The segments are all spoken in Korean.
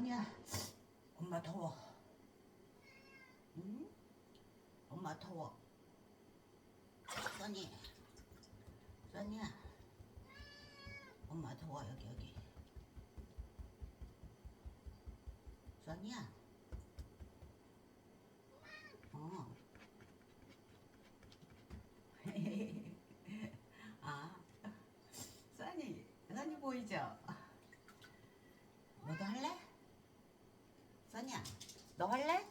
써니야, 엄마 더워. 응? 엄마 더워. 써니, 써니야, 엄마 더워 여기 여기. 써니야, 어. 아, 써니, 써니 보이죠? 너도 할래? 써니야, 너 할래?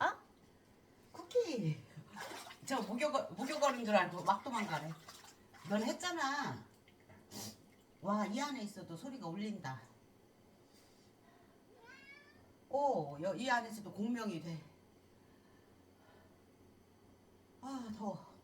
어? 쿠키. 저 목욕 목욕거린 줄 알고 막 도망가래. 넌 했잖아. 와, 이 안에 있어도 소리가 울린다. 오, 여, 이 안에서도 공명이 돼. 아, 더워.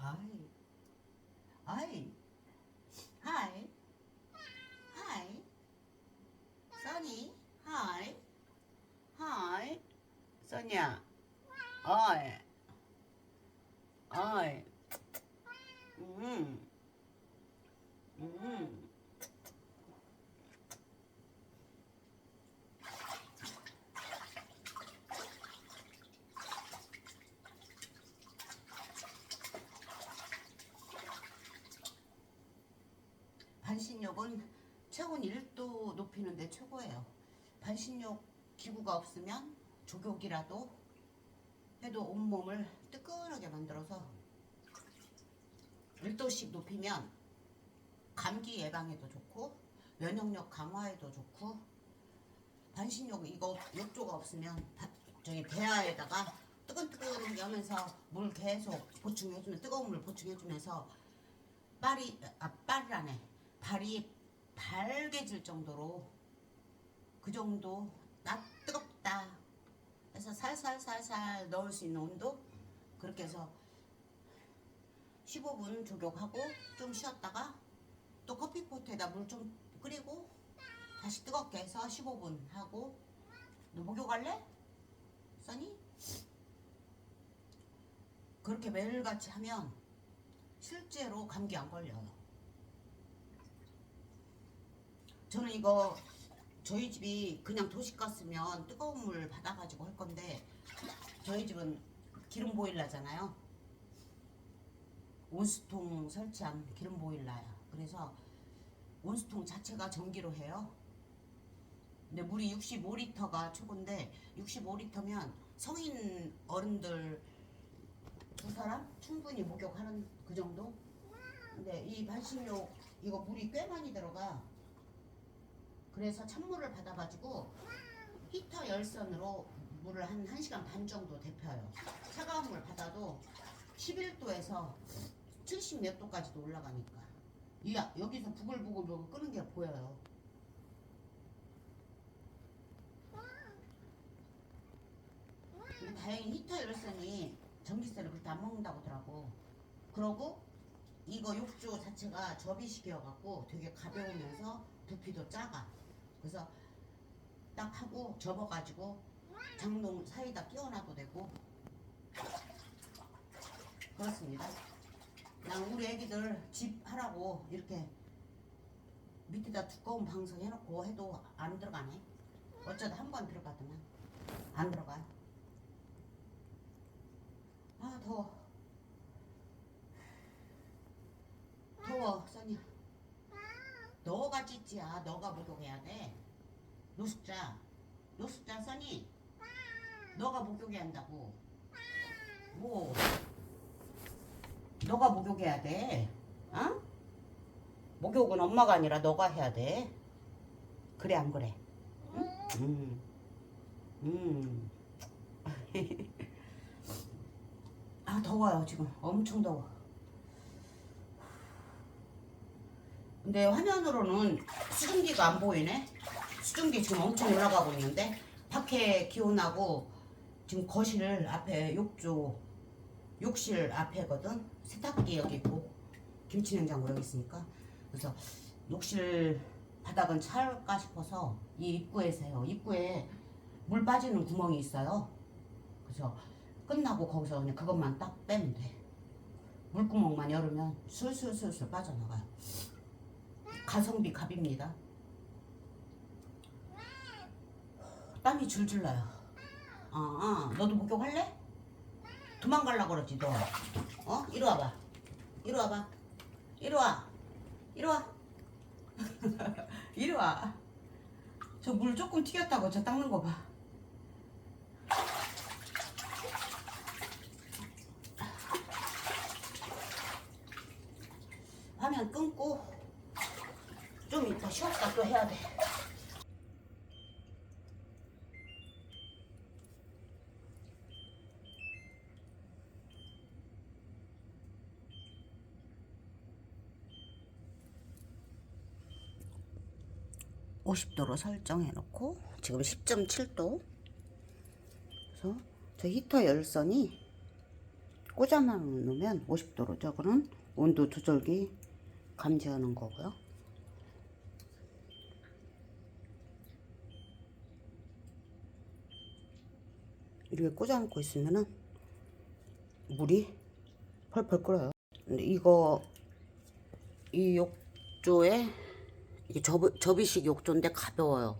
아이, 아이, 하이, 하이, 써니, 하이, 하이, 써니야, 어이, 어이, 음, 음. 반신욕은 체온 1도 높이는데 최고예요. 반신욕 기구가 없으면 조격이라도 해도 온몸을 뜨끈하게 만들어서 1도씩 높이면 감기 예방에도 좋고 면역력 강화에도 좋고 반신욕 이거 욕조가 없으면 바- 저기 대야에다가 뜨끈뜨끈하게 하면서 물 계속 보충해주면 뜨거운 물 보충해주면서 빨이 아 빨이라네. 발이 발개질 정도로 그 정도 나 뜨겁다 살살살살 넣을 수 있는 온도 그렇게 해서 15분 조격하고 좀 쉬었다가 또 커피포트에다 물 좀 끓이고 다시 뜨겁게 해서 15분 하고 너 목욕할래? 써니? 그렇게 매일같이 하면 실제로 감기 안 걸려요. 저는 이거 저희 집이 그냥 도시가스면 뜨거운 물 받아가지고 할 건데 저희 집은 기름 보일러잖아요. 온수통 설치한 기름 보일러야. 그래서 온수통 자체가 전기로 해요. 근데 물이 65리터가 최고인데 65리터면 성인 어른들 두 사람 충분히 목욕하는 그 정도? 근데 이 반신욕 이거 물이 꽤 많이 들어가. 그래서 찬물을 받아가지고 히터 열선으로 물을 한 1시간 반 정도 데펴요. 차가운 물 받아도 11도에서 70 몇 도까지도 올라가니까. 이 여기서 부글부글 끄는 게 보여요. 다행히 히터 열선이 전기세를 그렇게 안 먹는다고 하더라고. 그러고 이거 욕조 자체가 접이식이어갖고 되게 가벼우면서 부피도 작아. 그래서 딱 하고 접어가지고 장롱 사이다 끼워놔도 되고 그렇습니다. 난 우리 애기들 집 하라고 이렇게 밑에다 두꺼운 방석 해놓고 해도 안 들어가네. 어쩌다 한 번 들어가더만 안 들어가요. 아 더워 써니야. 찌찌야. 너가 목욕해야 돼. 노숙자. 노숙자 써니. 너가 목욕해야 한다고. 뭐? 너가 목욕해야 돼. 어? 목욕은 엄마가 아니라 너가 해야 돼. 그래 안 그래? 응? 음. 음. 아 더워요 지금 엄청 더워. 근데 화면으로는 수증기가 안 보이네. 수증기 지금 엄청 올라가고 있는데? 밖에 기온하고 지금 거실 앞에 욕조 욕실 앞에거든? 세탁기 여기 있고. 김치냉장고 여기 있으니까. 그래서 욕실 바닥은 찰까 싶어서 이 입구에서 해요. 입구에 물 빠지는 구멍이 있어요. 그래서 끝나고 거기서 그냥 그것만 딱 빼면 돼. 물구멍만 열으면 술술술술 빠져나가요 가성비 갑입니다. 땀이 줄줄 나요. 아, 아 너도 목욕할래? 도망가려고 그러지 너. 어? 이리 와봐. 이리 와봐. 이리 와. 이리 와. 이리 와 저 물 조금 튀겼다고 저 닦는 거 봐 화면 끊고 좀 이따 쉬었다 또 해야 돼. (50도로) 설정해 놓고 지금 (10.7도) 그래서 저 히터 열선이 꽂아만 놓으면 (50도로) 저거는 온도 조절기 감지하는 거고요 이렇게 꽂아놓고 있으면은 물이 펄펄 끓어요. 근데 이거 이 욕조에 이게 접, 접이식 욕조인데 가벼워요.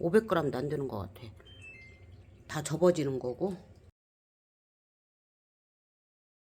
500g도 안 되는 것 같아. 다 접어지는 거고